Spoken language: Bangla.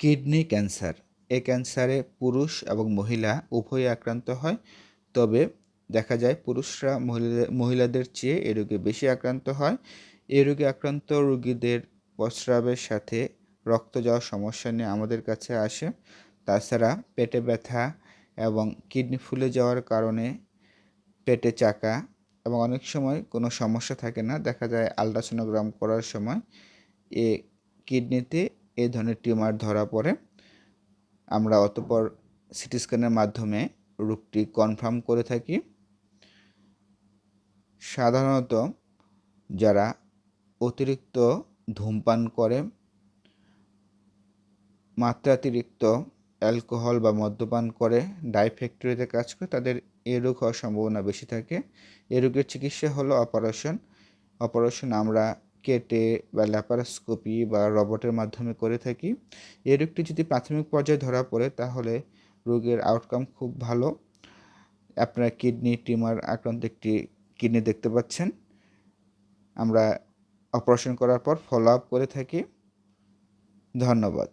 Kidney cancer. এ ক্যান্সারে পুরুষ এবং মহিলা উভয়ই আক্রান্ত হয়, তবে দেখা যায় পুরুষরা মহিলাদের চেয়ে এ রোগে বেশি আক্রান্ত হয়। এ রোগে আক্রান্ত রোগীদের প্রস্রাবের সাথে রক্ত যাওয়ার সমস্যা নিয়ে আমাদের কাছে আসে। তাছাড়া পেটে ব্যথা এবং কিডনি ফুলে যাওয়ার কারণে পেটে চাকা এবং অনেক সময় কোনো সমস্যা থাকে না। দেখা যায় আলট্রাসোনোগ্রাম করার সময় এ কিডনিতে এ ধরনের টিউমার ধরা পড়ে। আমরা অতপর সিটি স্ক্যানের মাধ্যমে রোগটি কনফার্ম করে থাকি। সাধারণত যারা অতিরিক্ত ধূমপান করে, মাত্রাতিরিক্ত অ্যালকোহল বা মদ্যপান করে, ডাই ফ্যাক্টরিতে কাজ করে, তাদের এ রোগ হওয়ার সম্ভাবনা বেশি থাকে। এ রোগের চিকিৎসা হলো অপারেশন। অপারেশন আমরা কেটে বা ল্যাপারোস্কোপি বা রবটের মাধ্যমে করে থাকি। এই রোগটি যদি প্রাথমিক পর্যায়ে ধরা পড়ে, তাহলে রোগের আউটকাম খুব ভালো। আপনার কিডনি টিমার আক্রান্ত একটি কিডনি দেখতে পাচ্ছেন। আমরা অপারেশন করার পর ফলো আপ করে থাকি। ধন্যবাদ।